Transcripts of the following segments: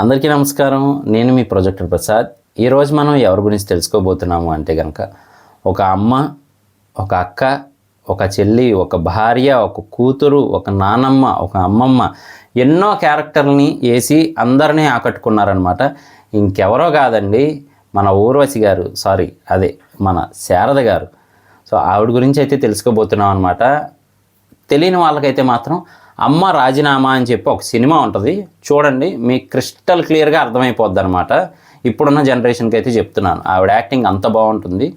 అందరికీ నమస్కారం. నేను మీ ప్రొజెక్టర్ ప్రసాద్. ఈరోజు మనం ఎవరి గురించి తెలుసుకోబోతున్నాము అంటే కనుక ఒక అమ్మ ఒక అక్క ఒక చెల్లి ఒక భార్య ఒక కూతురు ఒక నానమ్మ ఒక అమ్మమ్మ ఎన్నో క్యారెక్టర్ని వేసి అందరినీ ఆకట్టుకున్నారనమాట ఇంకెవరో కాదండి మన ఊర్వశి గారు సారీ అదే మన శారద గారు. సో ఆవిడ గురించి అయితే తెలుసుకోబోతున్నాం అనమాట తెలియని వాళ్ళకైతే మాత్రం అమ్మ రాజీనామా అని చెప్పి ఒక సినిమా ఉంటుంది. చూడండి మీకు క్రిస్టల్ క్లియర్గా అర్థమైపోద్ది అనమాట ఇప్పుడున్న జనరేషన్కి అయితే చెప్తున్నాను. ఆవిడ యాక్టింగ్ అంత బాగుంటుంది.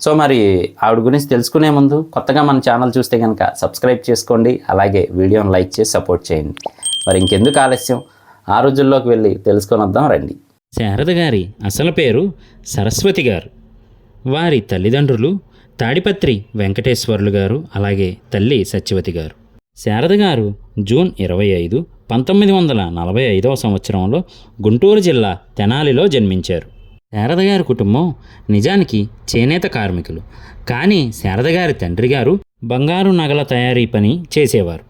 సో మరి ఆవిడ గురించి తెలుసుకునే ముందు కొత్తగా మన ఛానల్ చూస్తే కనుక సబ్స్క్రైబ్ చేసుకోండి. అలాగే వీడియోని లైక్ చేసి సపోర్ట్ చేయండి. మరి ఇంకెందుకు ఆలస్యం? ఆ రోజుల్లోకి వెళ్ళి తెలుసుకొని వద్దాం రండి. శారద గారి అసలు పేరు సరస్వతి గారు. వారి తల్లిదండ్రులు తాడిపత్రి వెంకటేశ్వర్లు గారు అలాగే తల్లి సత్యవతి గారు. శారద గారు జూన్ ఇరవై ఐదు పంతొమ్మిది వందల నలభై ఐదవ సంవత్సరంలో గుంటూరు జిల్లా తెనాలిలో జన్మించారు. శారద గారి కుటుంబం నిజానికి చేనేత కార్మికులు. కానీ శారద గారి తండ్రి గారు బంగారు నగల తయారీ పని చేసేవారు.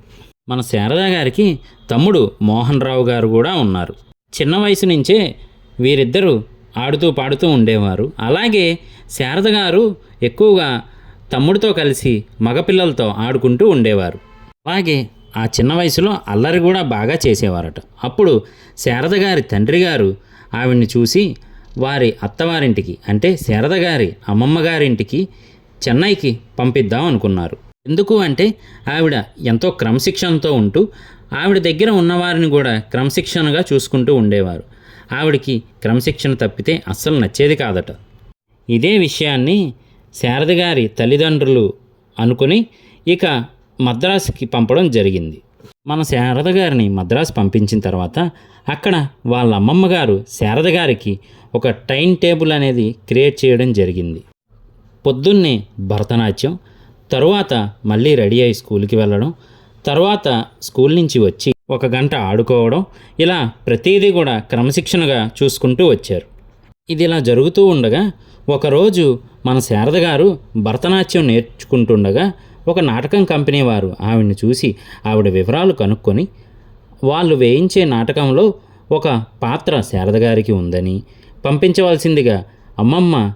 మన శారద గారికి తమ్ముడు మోహన్ రావు గారు కూడా ఉన్నారు. చిన్న వయసు నుంచే వీరిద్దరూ ఆడుతూ పాడుతూ ఉండేవారు. అలాగే శారద గారు ఎక్కువగా తమ్ముడితో కలిసి మగపిల్లలతో ఆడుకుంటూ ఉండేవారు. అలాగే ఆ చిన్న వయసులో అల్లరి కూడా బాగా చేసేవారట. అప్పుడు శారద గారి తండ్రి గారు ఆవిడ్ని చూసి వారి అత్తవారింటికి అంటే శారద గారి అమ్మమ్మ గారింటికి చెన్నైకి పంపిద్దాం అనుకున్నారు. ఎందుకు అంటే ఆవిడ ఎంతో క్రమశిక్షణతో ఉంటూ ఆవిడ దగ్గర ఉన్నవారిని కూడా క్రమశిక్షణగా చూసుకుంటూ ఉండేవారు. ఆవిడకి క్రమశిక్షణ తప్పితే అస్సలు నచ్చేది కాదట. ఇదే విషయాన్ని శారద గారి తల్లిదండ్రులు అనుకుని ఇక మద్రాసుకి పంపడం జరిగింది. మన శారద గారిని మద్రాసు పంపించిన తర్వాత అక్కడ వాళ్ళ అమ్మమ్మ గారు శారద గారికి ఒక టైం టేబుల్ అనేది క్రియేట్ చేయడం జరిగింది. పొద్దున్నే భరతనాట్యం తరువాత మళ్ళీ రెడీ అయ్యి స్కూల్కి వెళ్ళడం తర్వాత స్కూల్ నుంచి వచ్చి ఒక గంట ఆడుకోవడం ఇలా ప్రతిదీ కూడా క్రమశిక్షణగా చూసుకుంటూ వచ్చారు. ఇది ఇలా జరుగుతూ ఉండగా ఒకరోజు మన శారద గారు భరతనాట్యం నేర్చుకుంటుండగా ఒక నాటకం కంపెనీ వారు ఆవిడ్ని చూసి ఆవిడ వివరాలు కనుక్కొని వాళ్ళు వేయించే నాటకంలో ఒక పాత్ర శారద గారికి ఉందని పంపించవలసిందిగా అమ్మమ్మ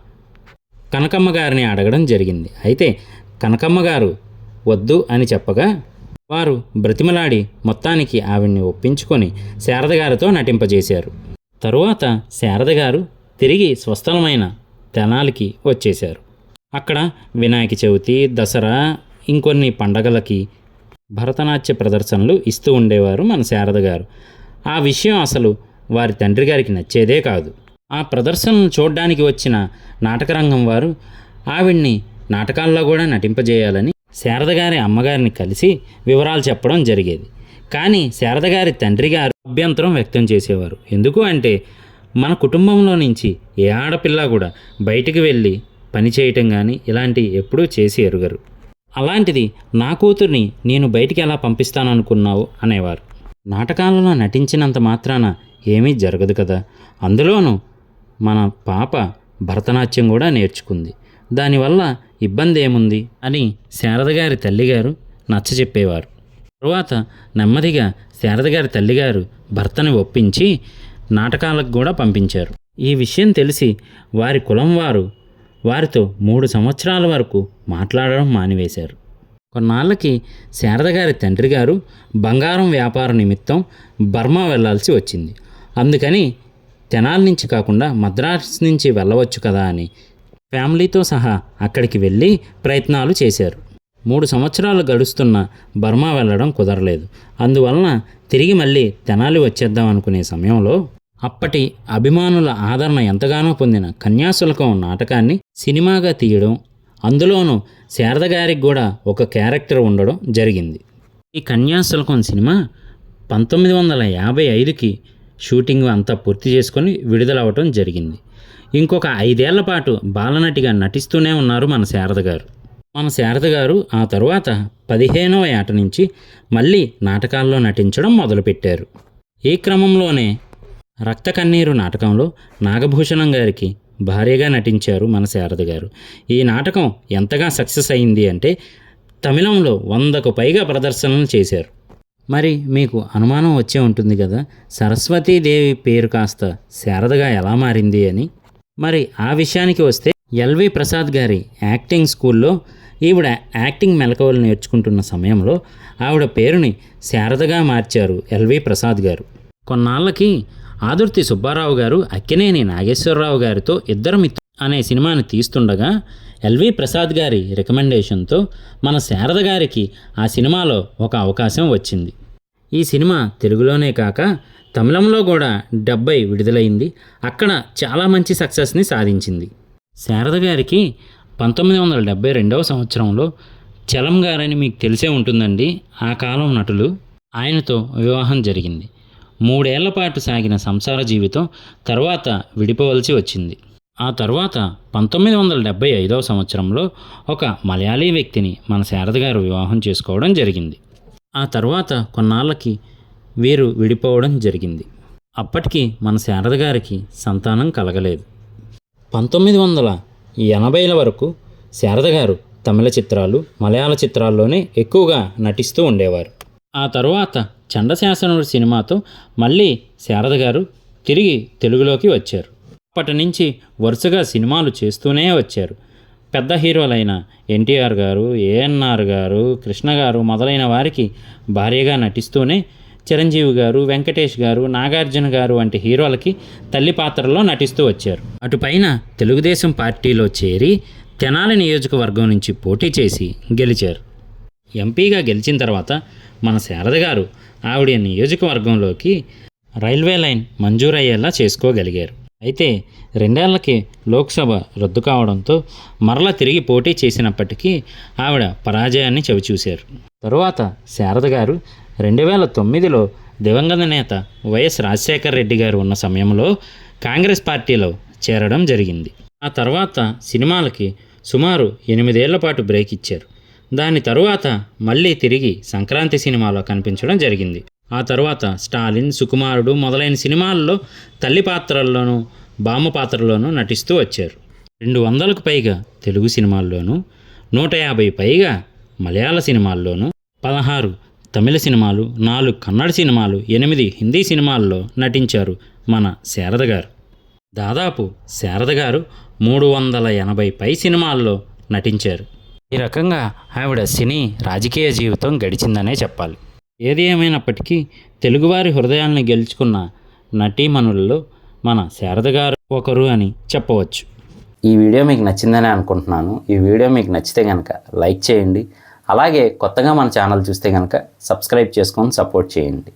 కనకమ్మ గారిని అడగడం జరిగింది. అయితే కనకమ్మ గారు వద్దు అని చెప్పగా వారు బ్రతిమలాడి మొత్తానికి ఆవిడ్ని ఒప్పించుకొని శారద గారితో నటింపజేశారు. తరువాత శారద గారు తిరిగి స్వస్థలమైన తెనాలికి వచ్చేశారు. అక్కడ వినాయక చవితి దసరా ఇంకొన్ని పండగలకి భరతనాట్య ప్రదర్శనలు ఇస్తూ ఉండేవారు మన శారద గారు. ఆ విషయం అసలు వారి తండ్రి గారికి నచ్చేదే కాదు. ఆ ప్రదర్శనను చూడడానికి వచ్చిన నాటకరంగం వారు ఆవిడ్ని నాటకాల్లో కూడా నటింపజేయాలని శారద గారి అమ్మగారిని కలిసి వివరాలు చెప్పడం జరిగేది. కానీ శారద గారి తండ్రి గారు అభ్యంతరం వ్యక్తం చేసేవారు. ఎందుకు అంటే మన కుటుంబంలో నుంచి ఏ ఆడపిల్ల కూడా బయటికి వెళ్ళి పని చేయటం కానీ ఇలాంటివి ఎప్పుడూ చేసి ఎరుగరు. అలాంటిది నా కూతుర్ని నేను బయటికి ఎలా పంపిస్తాననుకున్నావు? అనేవారు. నాటకాలలో నటించినంత మాత్రాన ఏమీ జరగదు కదా. అందులోనూ మన పాప భరతనాట్యం కూడా నేర్చుకుంది. దానివల్ల ఇబ్బంది ఏముంది అని శారద గారి తల్లిగారు నచ్చ చెప్పేవారు తరువాత నెమ్మదిగా శారద గారి తల్లిగారు భర్తని ఒప్పించి నాటకాలకు కూడా పంపించారు. ఈ విషయం తెలిసి వారి కులం వారు వారితో మూడు సంవత్సరాల వరకు మాట్లాడడం మానివేశారు. కొన్నాళ్ళకి శారద గారి తండ్రి గారు బంగారం వ్యాపార నిమిత్తం బర్మా వెళ్ళాల్సి వచ్చింది. అందుకని తెనాల నుంచి కాకుండా మద్రాస్ నుంచి వెళ్ళవచ్చు కదా అని ఫ్యామిలీతో సహా అక్కడికి వెళ్ళి ప్రయత్నాలు చేశారు. మూడు సంవత్సరాలు గడుస్తున్న బర్మా వెళ్ళడం కుదరలేదు. అందువలన తిరిగి మళ్ళీ తెనాలి వచ్చేద్దాం అనుకునే సమయంలో అప్పటి అభిమానుల ఆదరణ ఎంతగానో పొందిన కన్యాశుల్కం నాటకాన్ని సినిమాగా తీయడం అందులోనూ శారద గారికి కూడా ఒక క్యారెక్టర్ ఉండడం జరిగింది. ఈ కన్యాశుల్కం సినిమా పంతొమ్మిది వందల యాభై ఐదుకి షూటింగ్ అంతా పూర్తి చేసుకొని విడుదలవ్వటం జరిగింది. ఇంకొక ఐదేళ్ళ పాటు బాలనటిగా నటిస్తూనే ఉన్నారు మన శారద గారు. మన శారద గారు ఆ తరువాత పదిహేనవ ఏట నుంచి మళ్ళీ నాటకాల్లో నటించడం మొదలుపెట్టారు. ఈ క్రమంలోనే రక్త కన్నీరు నాటకంలో నాగభూషణం గారికి భార్యగా నటించారు మన శారద గారు. ఈ నాటకం ఎంతగా సక్సెస్ అయింది అంటే తమిళంలో వందకు పైగా ప్రదర్శనలు చేశారు. మరి మీకు అనుమానం వచ్చే ఉంటుంది కదా సరస్వతీదేవి పేరు కాస్త శారదగా ఎలా మారింది అని? మరి ఆ విషయానికి వస్తే ఎల్వి ప్రసాద్ గారి యాక్టింగ్ స్కూల్లో ఈవిడ యాక్టింగ్ మెలకువలు నేర్చుకుంటున్న సమయంలో ఆవిడ పేరుని శారదగా మార్చారు ఎల్వి ప్రసాద్ గారు. కొన్నాళ్ళకి ఆదుర్తి సుబ్బారావు గారు అక్కినేని నాగేశ్వరరావు గారితో ఇద్దరు మిత్రు అనే సినిమాని తీస్తుండగా ఎల్వి ప్రసాద్ గారి రికమెండేషన్తో మన శారద గారికి ఆ సినిమాలో ఒక అవకాశం వచ్చింది. ఈ సినిమా తెలుగులోనే కాక తమిళంలో కూడా డెబ్బై విడుదలైంది. అక్కడ చాలా మంచి సక్సెస్ని సాధించింది. శారద గారికి పంతొమ్మిది వందల డెబ్బై రెండవ సంవత్సరంలో చలం గారని మీకు తెలిసే ఉంటుందండి. ఆ కాలం నటులు ఆయనతో వివాహం జరిగింది. మూడేళ్ళ పాటు సాగిన సంసార జీవితం తర్వాత విడిపోవలసి వచ్చింది. ఆ తర్వాత పంతొమ్మిది వందల డెబ్బై ఐదవ సంవత్సరంలో ఒక మలయాళీ వ్యక్తిని మన శారద గారు వివాహం చేసుకోవడం జరిగింది. ఆ తర్వాత కొన్నాళ్ళకి వీరు విడిపోవడం జరిగింది. అప్పటికి మన శారద గారికి సంతానం కలగలేదు. పంతొమ్మిది వందల ఎనభైల వరకు శారద గారు తమిళ చిత్రాలు మలయాళ చిత్రాల్లోనే ఎక్కువగా నటిస్తూ ఉండేవారు. ఆ తర్వాత చండశాసనుడు సినిమాతో మళ్ళీ శారద గారు తిరిగి తెలుగులోకి వచ్చారు. అప్పటి నుంచి వరుసగా సినిమాలు చేస్తూనే వచ్చారు. పెద్ద హీరోలైన ఎన్టీఆర్ గారు ఏఎన్ఆర్ గారు కృష్ణ గారు మొదలైన వారికి భార్యగా నటిస్తూనే చిరంజీవి గారు వెంకటేష్ గారు నాగార్జున గారు వంటి హీరోలకి తల్లి పాత్రలో నటిస్తూ వచ్చారు. అటుపైన తెలుగుదేశం పార్టీలో చేరి తెనాలి నియోజకవర్గం నుంచి పోటీ చేసి గెలిచారు. ఎంపీగా గెలిచిన తర్వాత మన శారద గారు ఆవిడ నియోజకవర్గంలోకి రైల్వే లైన్ మంజూరయ్యేలా చేసుకోగలిగారు. అయితే రెండేళ్ళకి లోక్సభ రద్దు కావడంతో మరల తిరిగి పోటీ చేసినప్పటికీ ఆవిడ పరాజయాన్ని చవిచూశారు. తరువాత శారద గారు రెండు వేల తొమ్మిదిలో దివంగత నేత వైఎస్ రాజశేఖర రెడ్డి గారు ఉన్న సమయంలో కాంగ్రెస్ పార్టీలో చేరడం జరిగింది. ఆ తర్వాత సినిమాలకి సుమారు ఎనిమిదేళ్ళ పాటు బ్రేక్ ఇచ్చారు. దాని తరువాత మళ్ళీ తిరిగి సంక్రాంతి సినిమాలో కనిపించడం జరిగింది. ఆ తరువాత స్టాలిన్ సుకుమారుడు మొదలైన సినిమాల్లో తల్లి పాత్రల్లోనూ బామ్మ పాత్రలోనూ నటిస్తూ వచ్చారు. రెండు వందలకు పైగా తెలుగు సినిమాల్లోనూ నూట యాభై పైగా మలయాళ సినిమాల్లోనూ పదహారు తమిళ సినిమాలు నాలుగు కన్నడ సినిమాలు ఎనిమిది హిందీ సినిమాల్లో నటించారు మన శారద గారు. దాదాపు శారద గారు మూడు వందల ఎనభై పై సినిమాల్లో నటించారు. ఈ రకంగా ఆవిడ సినీ రాజకీయ జీవితం గడిచిందనే చెప్పాలి. ఏది ఏమైనప్పటికీ తెలుగువారి హృదయాల్ని గెలుచుకున్న నటీమణులలో మన శారద గారు ఒకరు అని చెప్పవచ్చు. ఈ వీడియో మీకు నచ్చిందని అనుకుంటున్నాను. ఈ వీడియో మీకు నచ్చితే కనుక లైక్ చేయండి. అలాగే కొత్తగా మన ఛానల్ చూస్తే కనుక సబ్స్క్రైబ్ చేసుకొని సపోర్ట్ చేయండి.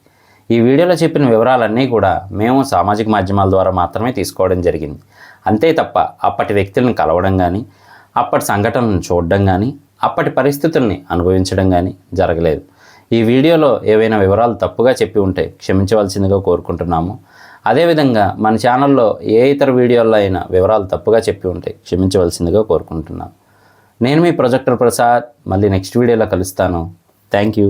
ఈ వీడియోలో చెప్పిన వివరాలన్నీ కూడా మేము సామాజిక మాధ్యమాల ద్వారా మాత్రమే తీసుకోవడం జరిగింది. అంతే తప్ప అప్పటి వ్యక్తులను కలవడం కానీ అప్పటి సంఘటనలను చూడడం కానీ అప్పటి పరిస్థితుల్ని అనుభవించడం కానీ జరగలేదు. ఈ వీడియోలో ఏవైనా వివరాలు తప్పుగా చెప్పి ఉంటే క్షమించవలసిందిగా కోరుకుంటున్నాము. అదేవిధంగా మన ఛానల్లో ఏ ఇతర వీడియోల్లో అయినా వివరాలు తప్పుగా చెప్పి ఉంటే క్షమించవలసిందిగా కోరుకుంటున్నాను నేను మీ ప్రొజెక్టర్ ప్రసాద్. మళ్ళీ నెక్స్ట్ వీడియోలో కలుస్తాను. Thank you.